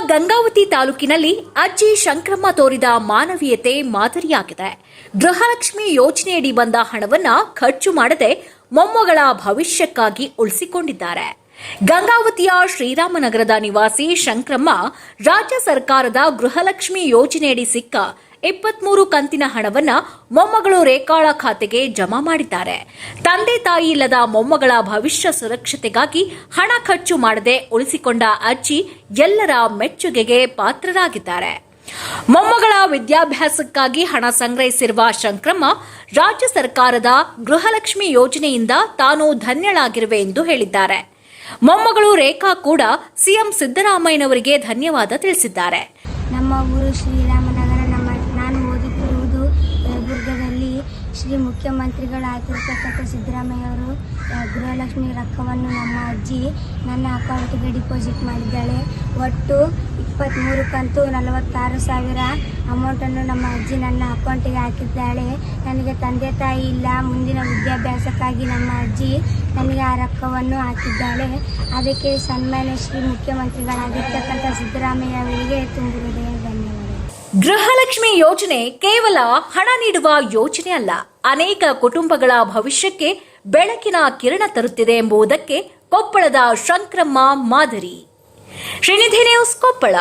ಗಂಗಾವತಿ ತಾಲೂಕಿನಲ್ಲಿ ಅಜ್ಜಿ ಶಂಕ್ರಮ್ಮ ತೋರಿದ ಮಾನವೀಯತೆ ಮಾದರಿಯಾಗಿದೆ. ಗೃಹಲಕ್ಷ್ಮಿ ಯೋಜನೆಯಡಿ ಬಂದ ಹಣವನ್ನ ಖರ್ಚು ಮಾಡದೆ ಮೊಮ್ಮಗಳ ಭವಿಷ್ಯಕ್ಕಾಗಿ ಉಳಿಸಿಕೊಂಡಿದ್ದಾರೆ. ಗಂಗಾವತಿಯ ಶ್ರೀರಾಮನಗರದ ನಿವಾಸಿ ಶಂಕ್ರಮ್ಮ ರಾಜ್ಯ ಸರ್ಕಾರದ ಗೃಹಲಕ್ಷ್ಮಿ ಯೋಜನೆಯಡಿ ಸಿಕ್ಕ ಇಪ್ಪತ್ಮೂರು ಕಂತಿನ ಹಣವನ್ನ ಮೊಮ್ಮಗಳು ರೇಖಾಳ ಖಾತೆಗೆ ಜಮಾ ಮಾಡಿದ್ದಾರೆ. ತಂದೆ ತಾಯಿ ಇಲ್ಲದ ಮೊಮ್ಮಗಳ ಭವಿಷ್ಯ ಸುರಕ್ಷತೆಗಾಗಿ ಹಣ ಖರ್ಚು ಮಾಡದೆ ಉಳಿಸಿಕೊಂಡ ಅಜ್ಜಿ ಎಲ್ಲರ ಮೆಚ್ಚುಗೆಗೆ ಪಾತ್ರರಾಗಿದ್ದಾರೆ. ಮೊಮ್ಮಗಳ ವಿದ್ಯಾಭ್ಯಾಸಕ್ಕಾಗಿ ಹಣ ಸಂಗ್ರಹಿಸಿರುವ ಶಂಕ್ರಮ್ಮ ರಾಜ್ಯ ಸರ್ಕಾರದ ಗೃಹಲಕ್ಷ್ಮಿ ಯೋಜನೆಯಿಂದ ತಾನು ಧನ್ಯಳಾಗಿರುವೆ ಎಂದು ಹೇಳಿದ್ದಾರೆ. ಮೊಮ್ಮಗಳು ರೇಖಾ ಕೂಡ ಸಿಎಂ ಸಿದ್ದರಾಮಯ್ಯನವರಿಗೆ ಧನ್ಯವಾದ ತಿಳಿಸಿದ್ದಾರೆ. ನಮ್ಮ ಊರು ಶ್ರೀರಾಮನಗರ ಶ್ರೀ ಮುಖ್ಯಮಂತ್ರಿಗಳಾಗಿರ್ತಕ್ಕಂಥ ಸಿದ್ದರಾಮಯ್ಯ ಅವರು ಆ, ಗೃಹಲಕ್ಷ್ಮಿ ರೊಕ್ಕವನ್ನು ನಮ್ಮ ಅಜ್ಜಿ ನನ್ನ ಅಕೌಂಟಿಗೆ ಡಿಪಾಸಿಟ್ ಮಾಡಿದ್ದಾಳೆ. ಒಟ್ಟು ಇಪ್ಪತ್ತ್ಮೂರು ಕಂತು ನಲವತ್ತಾರು ಸಾವಿರ ಅಮೌಂಟನ್ನು ನಮ್ಮ ಅಜ್ಜಿ ನನ್ನ ಅಕೌಂಟಿಗೆ ಹಾಕಿದ್ದಾಳೆ. ನನಗೆ ತಂದೆ ತಾಯಿ ಇಲ್ಲ. ಮುಂದಿನ ವಿದ್ಯಾಭ್ಯಾಸಕ್ಕಾಗಿ ನಮ್ಮ ಅಜ್ಜಿ ನನಗೆ ಆ ರೊಕ್ಕವನ್ನು ಹಾಕಿದ್ದಾಳೆ. ಅದಕ್ಕೆ ಸನ್ಮಾನ್ಯ ಶ್ರೀ ಮುಖ್ಯಮಂತ್ರಿಗಳಾಗಿರ್ತಕ್ಕಂಥ ಸಿದ್ದರಾಮಯ್ಯ ಅವರಿಗೆ ತುಂಬ ಹೃದಯ ಧನ್ಯವಾದಗಳು ಗೃಹಲಕ್ಷ್ಮಿ ಯೋಜನೆ ಕೇವಲ ಹಣ ನೀಡುವ ಯೋಜನೆ ಅಲ್ಲ. ಅನೇಕ ಕುಟುಂಬಗಳ ಭವಿಷ್ಯಕ್ಕೆ ಬೆಳಕಿನ ಕಿರಣ ತರುತ್ತಿದೆ ಎಂಬುದಕ್ಕೆ ಕೊಪ್ಪಳದ ಶಂಕ್ರಮ್ಮ ಮಾದರಿ. ಶ್ರೀನಿಧಿ ನ್ಯೂಸ್ ಕೊಪ್ಪಳ.